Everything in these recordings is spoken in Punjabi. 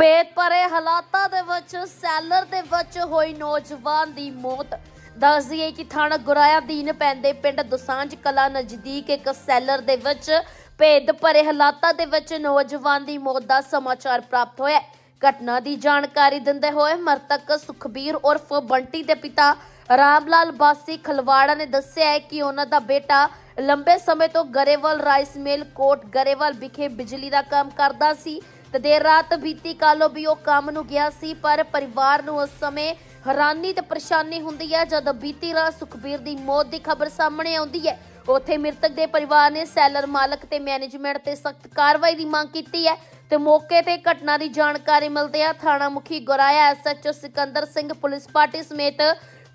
ਪੇਟ ਭਰੇ ਹਾਲਾਤਾਂ ਦੇ ਵਿੱਚ, ਸੈਲਰ ਦੇ ਵਿੱਚ ਹੋਈ ਨੌਜਵਾਨ ਦੀ ਮੌਤ। ਦੱਸ ਦਈਏ ਕਿ ਥਾਣਾ ਗੁਰਾਇਆ ਦੀਨ ਪੈਂਦੇ ਪਿੰਡ ਦੁਸਾਂਝ ਕਲਾ ਨਜ਼ਦੀਕ ਇੱਕ ਸੈਲਰ ਦੇ ਵਿੱਚ ਭੇਦ ਭਰੇ ਹਾਲਾਤਾਂ ਦੇ ਵਿੱਚ ਨੌਜਵਾਨ ਦੀ ਮੌਤ ਦਾ ਸਮਾਚਾਰ ਪ੍ਰਾਪਤ ਹੋਇਆ ਘਟਨਾ ਦੀ ਜਾਣਕਾਰੀ ਦਿੰਦੇ ਹੋਏ ਮਰਤਕ ਸੁਖਬੀਰ ਉਰਫ ਬੰਟੀ ਦੇ ਪਿਤਾ ਰਾਮ ਲਾਲ ਬਾਸੀ ਖਲਵਾੜਾ ਨੇ ਦੱਸਿਆ ਹੈ ਕਿ ਉਹਨਾਂ ਦਾ ਬੇਟਾ ਲੰਬੇ ਸਮੇਂ ਤੋਂ ਗਰੇਵਾਲ ਰਾਈਸ ਮਿਲ ਕੋਟ ਗਰੇਵਾਲ ਵਿਖੇ ਬਿਜਲੀ ਦਾ ਕੰਮ ਕਰਦਾ ਸੀ। ਤੇ ਦੇਰ ਰਾਤ ਬੀਤੀ ਕੱਲ੍ਹ ਵੀ ਉਹ ਕੰਮ ਨੂੰ ਗਿਆ ਸੀ, ਪਰ ਪਰਿਵਾਰ ਨੂੰ ਉਸ ਸਮੇਂ ਹੈਰਾਨੀ ਤੇ ਪਰੇਸ਼ਾਨੀ ਹੁੰਦੀ ਹੈ, ਜਦ ਬੀਤੀ ਰਾਤ ਸੁਖਬੀਰ ਦੀ ਮੌਤ ਦੀ ਖਬਰ ਸਾਹਮਣੇ ਆਉਂਦੀ ਹੈ। ਉੱਥੇ ਮ੍ਰਿਤਕ ਦੇ ਪਰਿਵਾਰ ਨੇ ਸੈਲਰ ਮਾਲਕ ਤੇ ਮੈਨੇਜਮੈਂਟ ਤੇ ਸਖਤ ਕਾਰਵਾਈ ਦੀ ਮੰਗ ਕੀਤੀ ਹੈ ਤੇ ਮੌਕੇ ਤੇ ਘਟਨਾ ਦੀ ਜਾਣਕਾਰੀ ਮਿਲਦੇ ਆ ਥਾਣਾ ਮੁਖੀ Guraya SHO Sikandar Singh police party ਸਮੇਤ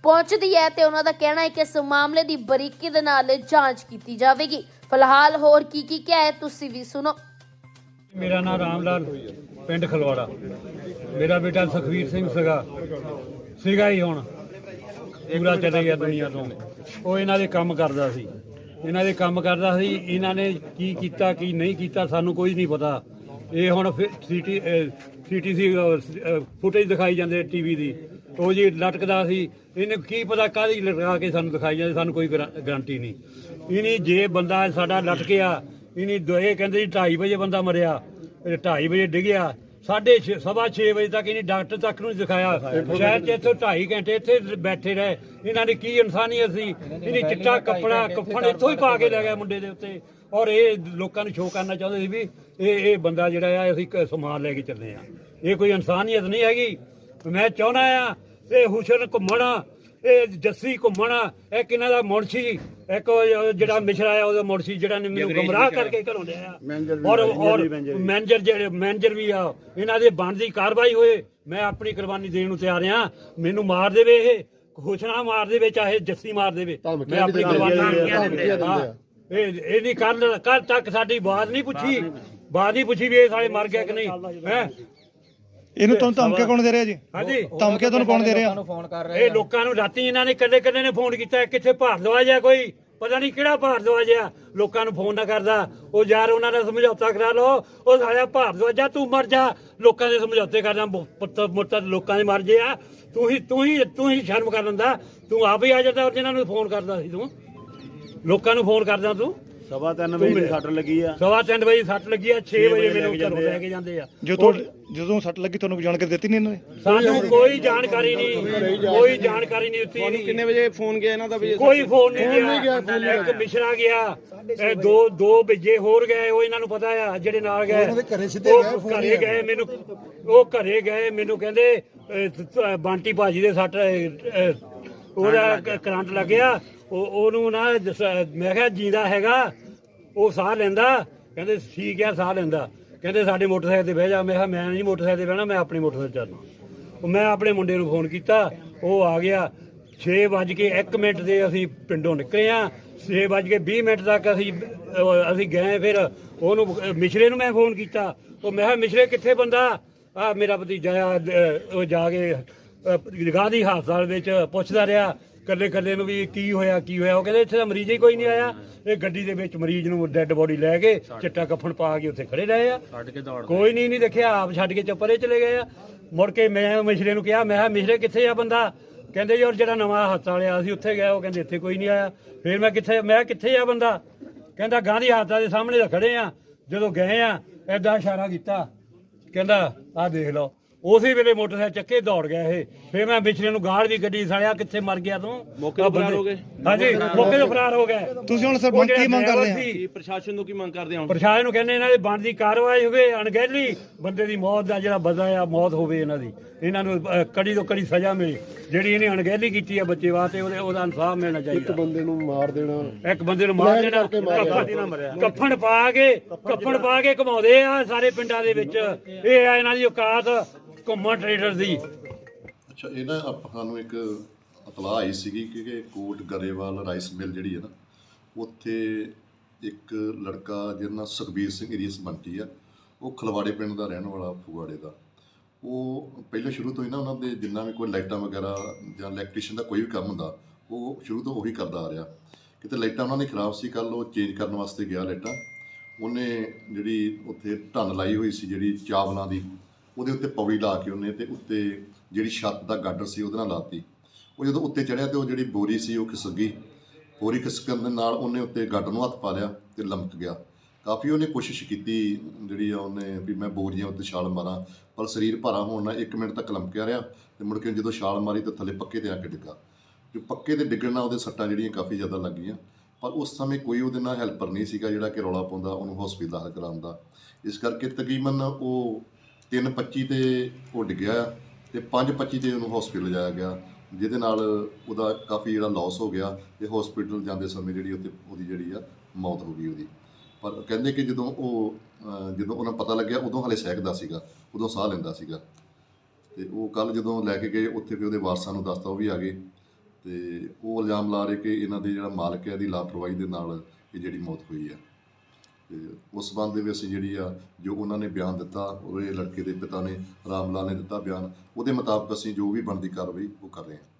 ਪਹੁੰਚਦੀ ਹੈ ਤੇ ਉਹਨਾਂ ਦਾ ਕਹਿਣਾ ਹੈ ਕਿ ਇਸ ਮਾਮਲੇ ਦੀ ਬਰੀਕੀ ਦੇ ਨਾਲ ਜਾਂਚ ਕੀਤੀ ਜਾਵੇਗੀ। ਫਿਲਹਾਲ ਹੋਰ ਕੀ ਕੀ ਕਿਹਾ ਹੈ, ਤੁਸੀਂ ਵੀ ਸੁਣੋ। ਮੇਰਾ ਨਾਮ ਰਾਮ ਲਾਲ ਪਿੰਡ ਖਲਵਾੜਾ। ਮੇਰਾ ਬੇਟਾ ਸੁਖਵੀਰ ਸਿੰਘ ਸੀਗਾ। ਸੀਗਾ ਹੀ ਹੁਣ। ਪੂਰਾ ਚਲੇ ਗਿਆ ਦੁਨੀਆ ਤੋਂ। ਉਹ ਇਹਨਾਂ ਦੇ ਕੰਮ ਕਰਦਾ ਸੀ। ਇਹਨਾਂ ਦੇ ਕੰਮ ਕਰਦਾ ਸੀ। ਇਹਨਾਂ ਨੇ ਕੀ ਕੀਤਾ, ਕੀ ਨਹੀਂ ਕੀਤਾ, ਸਾਨੂੰ ਕੋਈ ਨਹੀਂ ਪਤਾ। ਇਹ ਹੁਣ ਸੀਟੀ ਸੀਟੀਸੀ ਫੁਟੇਜ ਦਿਖਾਈ ਜਾਂਦੇ ਟੀਵੀ ਦੀ। ਉਹ ਜੀ ਲਟਕਦਾ ਸੀ। ਇਹਨੇ ਕੀ ਪਤਾ ਕਾਹਦੀ ਲਟਕਾ ਕੇ ਸਾਨੂੰ ਦਿਖਾਈ ਜਾਂਦੇ, ਸਾਨੂੰ ਕੋਈ ਗਾਰੰ- ਗਾਰੰਟੀ ਨਹੀਂ। ਇਹਨੇ ਜੇ ਬੰਦਾ ਸਾਡਾ ਲਟਕਿਆ ਇਹਨੇ ਦੋਏ ਕਹਿੰਦੇ ਜੀ 2:30 ਵਜੇ ਬੰਦਾ ਮਰਿਆ। 2:30 ਵਜੇ ਡਿੱਗਿਆ ਸਾਢੇ ਛੇ- ਸਵਾ 6 ਵਜੇ ਤੱਕ ਇਹਨੇ ਡਾਕਟਰ ਤੱਕ ਨੂੰ ਦਿਖਾਇਆ। ਸ਼ਹਿਰ ਚ ਇੱਥੇ 2.5 ਘੰਟੇ ਇੱਥੇ ਬੈਠੇ ਰਹੇ। ਇਹਨਾਂ ਦੀ ਕੀ ਇਨਸਾਨੀਅਤ ਸੀ ਇਹਨੇ ਚਿੱਟਾ ਕੱਪੜਾ, ਕੱਫਣ ਇੱਥੋਂ ਹੀ ਪਾ ਕੇ ਲੈ ਗਿਆ ਮੁੰਡੇ ਦੇ ਉੱਤੇ। ਔਰ ਇਹ ਲੋਕਾਂ ਨੂੰ ਸ਼ੋਅ ਕਰਨਾ ਚਾਹੁੰਦੇ ਸੀ ਵੀ ਇਹ ਇਹ ਬੰਦਾ ਜਿਹੜਾ ਆ, ਅਸੀਂ ਸਮਾਨ ਲੈ ਕੇ ਚੱਲੇ ਆ। ਇਹ ਕੋਈ ਇਨਸਾਨੀਅਤ ਨਹੀਂ ਹੈਗੀ। ਮੈਂ ਚਾਹੁੰਦਾ ਆ, ਇਹ ਹੁਸਨ ਘੁੰਮਣਾ ਇਹ ਜੱਸੀ ਘੁੰਮਣਾ ਇਹ ਕਿਨਾਂ ਦਾ ਮੁਨਸ਼ੀ? ਇੱਕ ਉਹ ਜਿਹੜਾ ਮਿਸ਼ਰਾ ਆ ਉਹਦਾ ਮੁਨਸ਼ੀ ਜਿਹੜਾ ਨੇ ਮੈਨੂੰ ਗਮਰਾਹ ਕਰਕੇ ਘਰੋਂ ਲਿਆ ਔਰ ਔਰ ਮੈਨੇਜਰ ਜਿਹੜੇ ਮੈਨੇਜਰ ਵੀ ਆ ਇਹਨਾਂ ਦੇ ਬਣਦੀ ਕਾਰਵਾਈ ਹੋਏ। ਮੈਂ ਆਪਣੀ ਕੁਰਬਾਨੀ ਦੇਣ ਨੂੰ ਤਿਆਰ ਆ। ਮੈਨੂੰ ਮਾਰ ਦੇਵੇ ਇਹ ਘੋਸ਼ਣਾ ਮਾਰ ਦੇਵੇ ਚਾਹੇ ਜੱਸੀ ਮਾਰ ਦੇਵੇ। ਮੈਂ ਆਪਣੀ ਕੁਰਬਾਨੀ ਹਾਂ ਇਹ ਇਹ ਨਹੀਂ ਕੱਲ ਕੱਲ ਤੱਕ ਸਾਡੀ ਬਾਤ ਨਹੀਂ ਪੁੱਛੀ। ਬਾਤ ਨਹੀਂ ਪੁੱਛੀ। ਵੀ ਇਹ ਸਾਰੇ ਮਰ ਗਿਆ ਕਿ ਨਹੀਂ। ਹੈ? ਇਹਨੂੰ ਤੁਹਾਨੂੰ ਧਮਕੇ ਕੌਣ ਦੇ ਰਿਹਾ ਜੀ? ਹਾਂਜੀ। ਧਮਕੇ ਤੁਹਾਨੂੰ ਕੌਣ ਦੇ ਰਿਹਾ? ਇਹ ਲੋਕਾਂ ਨੂੰ ਰਾਤੀ ਇਹਨਾਂ ਨੇ ਕੱਲੇ ਕੱਲੇ ਨੇ ਫੋਨ ਕੀਤਾ ਕਿੱਥੇ ਭਾਰਦਵਾਜ ਆ ਕੋਈ? ਪਤਾ ਨਹੀਂ ਕਿਹੜਾ ਭਾਰਦਵਾਜ ਆ ਲੋਕਾਂ ਨੂੰ ਫੋਨ ਨਾ ਕਰਦਾ। ਉਹ ਯਾਰ ਉਹਨਾਂ ਦਾ ਸਮਝੌਤਾ ਕਰਾ ਲਓ ਉਹ ਸਾਲਿਆ ਭਾਰਦਵਾਜਾ ਤੂੰ ਮਰ ਜਾ। ਲੋਕਾਂ ਦੇ ਸਮਝੌਤੇ ਕਰਦਾ ਪੁੱਤ ਮੁੱਤ ਲੋਕਾਂ ਦੇ ਮਰ ਜੇ ਆ। ਤੂੰ ਹੀ ਤੂੰ ਹੀ ਤੂੰ ਹੀ ਸ਼ਰਮ ਕਰ ਲੈਂਦਾ ਤੂੰ ਆਪ ਹੀ ਆ ਜਾਂਦਾ ਔਰ ਜਿਹਨਾਂ ਨੂੰ ਫੋਨ ਕਰਦਾ ਸੀ ਤੂੰ। ਲੋਕਾਂ ਨੂੰ ਫੋਨ ਕਰਦਾ ਤੂੰ। ਸਵਾ ਤਿੰਨ ਵਜੇ ਸੱਟ ਲੱਗੀ ਆ। ਸਵਾ ਤਿੰਨ ਵਜੇ ਸੱਟ ਲੱਗੀ ਆ 6 ਵਜੇ ਮੈਨੂੰ ਘਰੋਂ ਲੈ ਕੇ ਜਾਂਦੇ ਆ। ਜੋ ਤੁਹਾਡੇ ਜਦੋਂ ਸੱਟ ਲੱਗੀ ਤੁਹਾਨੂੰ ਜਾਣਕਾਰੀ ਦਿੱਤੀ ਨਹੀਂ ਇਹਨਾਂ ਨੇ? ਸਾਨੂੰ ਕੋਈ ਜਾਣਕਾਰੀ ਨਹੀਂ ਕੋਈ ਜਾਣਕਾਰੀ ਨਹੀਂ ਦਿੱਤੀ। ਕਿੰਨੇ ਵਜੇ ਫੋਨ ਗਿਆ ਇਹਨਾਂ ਦਾ ਵੀ? ਕੋਈ ਫੋਨ ਨਹੀਂ ਗਿਆ। ਇੱਕ ਮਿਸ਼ਰਾ ਗਿਆ ਇਹ ਦੋ ਦੋ ਭੇਜੇ ਹੋਰ ਗਏ ਉਹ ਇਹਨਾਂ ਨੂੰ ਪਤਾ ਆ ਜਿਹੜੇ ਨਾਲ ਗਏ। ਉਹਨਾਂ ਦੇ ਘਰੇ ਸਿੱਧੇ ਗਏ ਘਰੇ ਗਏ ਮੈਨੂੰ ਉਹ ਘਰੇ ਗਏ ਮੈਨੂੰ ਕਹਿੰਦੇ ਬੰਟੀ ਭਾਜੀ ਦੇ ਸੱਟ ਉਹਦਾ ਕਰੰਟ ਲੱਗਿਆ। ਉਹ ਉਹਨੂੰ ਨਾ ਦਸ- ਮੈਂ ਕਿਹਾ ਜਿੰਦਾ ਹੈਗਾ ਉਹ ਸਾਹ ਲੈਂਦਾ ਕਹਿੰਦੇ ਠੀਕ ਆ ਸਾਹ ਲੈਂਦਾ। ਕਹਿੰਦੇ ਸਾਡੇ ਮੋਟਰਸਾਈਕਲ ਤੇ ਬਹਿ ਜਾ। ਮੈਂ ਕਿਹਾ ਮੈਂ ਨਹੀਂ ਮੋਟਰਸਾਈਕਲ ਤੇ ਬਹਿਣਾ ਮੈਂ ਆਪਣੇ ਮੋਟਰਸਾਈਕਲ ਤੇ ਚੱਲਣਾ। ਉਹ ਮੈਂ ਆਪਣੇ ਮੁੰਡੇ ਨੂੰ ਫੋਨ ਕੀਤਾ ਉਹ ਆ ਗਿਆ। 6 ਵੱਜ ਕੇ 1 ਮਿੰਟ ਦੇ ਅਸੀਂ ਪਿੰਡੋਂ ਨਿਕਲੇ ਆ 6 ਵੱਜ ਕੇ 20 ਮਿੰਟ ਤੱਕ ਅਸੀਂ ਅਹ, ਅਸੀਂ ਗਏ ਫਿਰ। ਉਹਨੂੰ ਅਹ, ਮਿਸ਼ਰੇ ਨੂੰ ਮੈਂ ਫੋਨ ਕੀਤਾ। ਉਹ ਮੈਂ ਕਿਹਾ ਮਿਸ਼ਰੇ ਕਿੱਥੇ ਬੰਦਾ? ਆ ਮੇਰਾ ਭਤੀਜਾ ਆ ਅਹ, ਉਹ ਜਾ ਕੇ ਗਾਂਧੀ ਹਸਪਤਾਲ ਵਿੱਚ ਪੁੱਛਦਾ ਰਿਹਾ। ਕੱਲੇ ਕੱਲੇ ਨੂੰ ਵੀ ਕੀ ਹੋਇਆ ਕੀ ਹੋਇਆ? ਉਹ ਕਹਿੰਦੇ ਇੱਥੇ ਤਾਂ ਮਰੀਜ਼ ਹੀ ਕੋਈ ਨਹੀਂ ਆਇਆ। ਇਹ ਗੱਡੀ ਦੇ ਵਿੱਚ ਮਰੀਜ਼ ਨੂੰ ਡੈੱਡ ਬੋਡੀ ਲੈ ਕੇ ਚਿੱਟਾ ਕੱਫਣ ਪਾ ਕੇ ਉੱਥੇ ਖੜੇ ਰਹੇ ਆ। ਛੱਡ ਕੇ ਦੌੜ ਕੋਈ ਨਹੀਂ ਨਹੀਂ ਦੇਖਿਆ ਆਪ ਛੱਡ ਕੇ ਚੱਪਰੇ ਚਲੇ ਗਏ ਆ। ਮੁੜ ਕੇ ਮੈਂ ਮਿਸ਼ਰੇ ਨੂੰ ਕਿਹਾ ਮੈਂ ਕਿਹਾ ਮਿਸ਼ਰੇ ਕਿੱਥੇ ਆ ਬੰਦਾ? ਕਹਿੰਦੇ ਜੀ ਔਰ ਜਿਹੜਾ ਨਵਾਂ ਹਸਪਤਾਲ ਵਾਲਿਆ ਸੀ ਉੱਥੇ ਗਿਆ ਉਹ ਕਹਿੰਦੇ ਇੱਥੇ ਕੋਈ ਨਹੀਂ ਆਇਆ। ਫਿਰ ਮੈਂ ਕਿੱਥੇ ਮੈਂ ਕਿੱਥੇ ਆ ਬੰਦਾ? ਕਹਿੰਦਾ ਗਾਂਧੀ ਹਸਪਤਾਲ ਦੇ ਸਾਹਮਣੇ ਤਾਂ ਖੜੇ ਆ। ਜਦੋਂ ਗਏ ਆ ਐਦਾਂ ਇਸ਼ਾਰਾ ਕੀਤਾ। ਕਹਿੰਦਾ ਆਹ ਦੇਖ ਲਓ। ਉਸੇ ਵੇਲੇ ਮੋਟਰਸਾਈਕਲ ਚੱਕੇ ਦੌੜ ਗਿਆ ਇਹ। ਫਿਰ ਮੈਂ ਵਿਚਲੇ ਨੂੰ ਗਾਲ ਵੀ ਗੱਡੀ ਸਾਲਿਆ ਕਿੱਥੇ ਮਰ ਗਿਆ ਤੂੰ? ਮੌਕੇ ਤੋਂ ਫਰਾਰ ਹੋ ਗਏ? ਹਾਂਜੀ ਮੌਕੇ ਤੋਂ ਫਰਾਰ ਹੋ ਗਏ। ਤੁਸੀਂ ਹੁਣ ਸਰਪੰਚ ਕੀ ਮੰਗ ਕਰਦੇ ਆ ਕੀ ਪ੍ਰਸ਼ਾਸਨ ਤੋਂ ਕੀ ਮੰਗ ਕਰਦੇ ਹੁਣ? ਪ੍ਰਸ਼ਾਸਨ ਨੂੰ ਕਹਿੰਦੇ ਇਹਨਾਂ ਦੀ ਬਣਦੀ ਕਾਰਵਾਈ ਹੋਵੇ ਅਣਗਹਿਲੀ। ਬੰਦੇ ਦੀ ਮੌਤ ਦਾ ਜਿਹੜਾ ਬਦਲਾ ਆ ਮੌਤ ਹੋਵੇ ਇਹਨਾਂ ਦੀ। ਇਹਨਾਂ ਨੂੰ ਕੜੀ ਤੋਂ ਕੜੀ ਸਜ਼ਾ ਮਿਲੇ। ਜਿਹੜੀ ਇਹਨੇ ਅਣਗਹਿਲੀ ਕੀਤੀ ਆ ਬੱਚੇ ਵਾਸਤੇ ਉਹਦੇ ਉਹਦਾ ਇਨਸਾਫ ਮਿਲਣਾ ਚਾਹੀਦਾ। ਬੰਦੇ ਨੂੰ ਮਾਰ ਦੇਣਾ। ਇੱਕ ਬੰਦੇ ਨੂੰ ਮਾਰ ਦੇਣਾ। ਕੱਫਣ- ਕੱਫਣ ਪਾ ਕੇ ਕੱਫਣ ਪਾ ਕੇ ਘਮਾਉਂਦੇ ਆ ਸਾਰੇ ਪਿੰਡਾਂ ਦੇ ਵਿੱਚ। ਇਹ ਆ ਇਹਨਾਂ ਦੀ ਔਕਾਤ। ਘੁੰਮਣ ਟ੍ਰੇਡਰ ਦੀ। ਅੱਛਾ, ਇਹ ਨਾ ਆਪਾਂ, ਸਾਨੂੰ ਇੱਕ ਇਤਲਾਹ ਆਈ ਸੀਗੀ ਕਿ ਕਿ ਕੋਟ ਗਰੇਵਾਲ ਰਾਈਸ ਮਿਲ ਜਿਹੜੀ ਹੈ ਨਾ, ਉੱਥੇ ਇੱਕ ਲੜਕਾ ਜਿਹਦਾ ਨਾਂ ਸੁਖਬੀਰ ਸਿੰਘ ਏਰੀਅਸ ਬੰਟੀ ਆ, ਉਹ ਖਲਵਾੜੇ ਪਿੰਡ ਦਾ ਰਹਿਣ ਵਾਲਾ, ਫਗਵਾੜੇ ਦਾ। ਉਹ ਪਹਿਲਾਂ ਸ਼ੁਰੂ ਤੋਂ ਹੀ ਨਾ ਉਹਨਾਂ ਦੇ ਜਿੰਨਾ ਵੀ ਕੋਈ ਲਾਈਟਾਂ ਵਗੈਰਾ ਜਾਂ ਇਲੈਕਟ੍ਰੀਸ਼ੀਅਨ ਦਾ ਕੋਈ ਵੀ ਕੰਮ ਹੁੰਦਾ, ਉਹ ਸ਼ੁਰੂ ਤੋਂ ਉਹੀ ਕਰਦਾ ਆ ਰਿਹਾ। ਕਿਤੇ ਲਾਈਟਾਂ ਉਹਨਾਂ ਦੀ ਖਰਾਬ ਸੀ ਕੱਲ ਉਹ ਚੇਂਜ ਕਰਨ ਵਾਸਤੇ ਗਿਆ ਲਾਈਟਾਂ। ਉਹਨੇ ਜਿਹੜੀ ਉੱਥੇ ਢੰਨ ਲਾਈ ਹੋਈ ਸੀ, ਜਿਹੜੀ ਚਾਵਲਾਂ ਦੀ ਉਹਦੇ ਉੱਤੇ ਪੌੜੀ ਲਾ ਕੇ ਉਹਨੇ ਤੇ ਉੱਤੇ ਜਿਹੜੀ ਛੱਤ ਦਾ ਗਾਡਰ ਸੀ ਉਹਦੇ ਨਾਲ ਲਾਤੀ। ਉਹ ਜਦੋਂ ਉੱਤੇ ਚੜਿਆ ਤੇ ਉਹ ਜਿਹੜੀ ਬੋਰੀ ਸੀ ਉਹ ਖਿਸਕ ਗਈ। ਬੋਰੀ ਖਿਸਕਣ ਦੇ ਨਾਲ ਉਹਨੇ ਉੱਤੇ ਗਾਡਰ ਨੂੰ ਹੱਥ ਪਾ ਲਿਆ ਤੇ ਲਮਕ ਗਿਆ। ਕਾਫੀ ਉਹਨੇ ਕੋਸ਼ਿਸ਼ ਕੀਤੀ ਜਿਹੜੀ ਆ ਉਹਨੇ ਵੀ ਮੈਂ ਬੋਰੀਆਂ ਉੱਤੇ ਛਾਲ ਮਾਰਾਂ, ਪਰ ਸਰੀਰ ਭਾਰਾ ਹੋਣ ਨਾਲ 1 ਮਿੰਟ ਤੱਕ ਲਮਕਿਆ ਰਿਹਾ ਤੇ ਮੁੜ ਕੇ ਜਦੋਂ ਛਾਲ ਮਾਰੀ ਤਾਂ ਥੱਲੇ ਪੱਕੇ ਤੇ ਆ ਕੇ ਡਿੱਗਾ। ਜੋ ਪੱਕੇ ਤੇ ਡਿੱਗਣ ਨਾਲ ਉਹਦੇ ਸੱਟਾਂ ਜਿਹੜੀਆਂ ਕਾਫੀ ਜ਼ਿਆਦਾ ਲੱਗੀਆਂ ਪਰ ਉਸ ਸਮੇਂ ਕੋਈ ਉਹਦੇ ਨਾਲ ਹੈਲਪਰ ਨਹੀਂ ਸੀਗਾ ਜਿਹੜਾ ਕਿ ਰੌਲਾ ਪਾਉਂਦਾ, ਉਹਨੂੰ ਹਸਪੀਟਲ ਦਾਖਲ ਕਰਾਉਂਦਾ ਇਸ ਕਰਕੇ ਤਕਰੀਬਨ ਉਹ 3:25 ਤੇ ਉਹ ਡਿੱਗਿਆ ਤੇ 5:25 ਤੇ ਉਹਨੂੰ ਹਸਪੀਟਲ ਲਿਜਾਇਆ ਗਿਆ। ਜਿਹਦੇ ਨਾਲ ਉਹਦਾ ਕਾਫੀ ਜਿਹੜਾ ਲਾਸ ਹੋ ਗਿਆ ਤੇ ਹਸਪੀਟਲ ਜਾਂਦੇ ਸਮੇਂ ਜਿਹੜੀ ਉੱਥੇ ਉਹਦੀ ਜਿਹੜੀ ਆ ਮੌਤ ਹੋ ਗਈ ਉਹਦੀ। ਪਰ ਕਹਿੰਦੇ ਕਿ ਜਦੋਂ ਉਹ ਜਦੋਂ ਉਹਨਾਂ ਪਤਾ ਲੱਗਿਆ ਉਦੋਂ ਹਲੇ ਸਹਿਕਦਾ ਸੀਗਾ, ਉਦੋਂ ਸਾਹ ਲੈਂਦਾ ਸੀਗਾ। ਤੇ ਉਹ ਕੱਲ ਜਦੋਂ ਲੈ ਕੇ ਗਏ, ਉੱਥੇ ਵੀ ਉਹਦੇ ਵਾਰਸਾਂ ਨੂੰ ਦੱਸਤਾ, ਉਹ ਵੀ ਆ ਗਏ। ਤੇ ਉਹ ਇਲਜ਼ਾਮ ਲਾ ਰਹੇ ਕਿ ਇਹਨਾਂ ਦੇ ਜਿਹੜਾ ਮਾਲਕ ਹੈ, ਇਹਦੀ ਲਾਪਰਵਾਹੀ ਦੇ ਨਾਲ ਇਹ ਜਿਹੜੀ ਮੌਤ ਹੋਈ ਹੈ। ਤੇ ਉਸ ਸੰਬੰਧ ਦੇ ਵਿੱਚ ਅਸੀਂ ਜਿਹੜੀ ਆ, ਜੋ ਉਹਨਾਂ ਨੇ ਬਿਆਨ ਦਿੱਤਾ, ਉਹਦੇ ਲੜਕੇ ਦੇ ਪਿਤਾ ਨੇ ਰਾਮ ਲਾਲ ਨੇ ਦਿੱਤਾ ਬਿਆਨ, ਉਹਦੇ ਮੁਤਾਬਕ ਅਸੀਂ ਜੋ ਵੀ ਬਣਦੀ ਕਾਰਵਾਈ ਉਹ ਕਰ ਰਹੇ ਹਾਂ।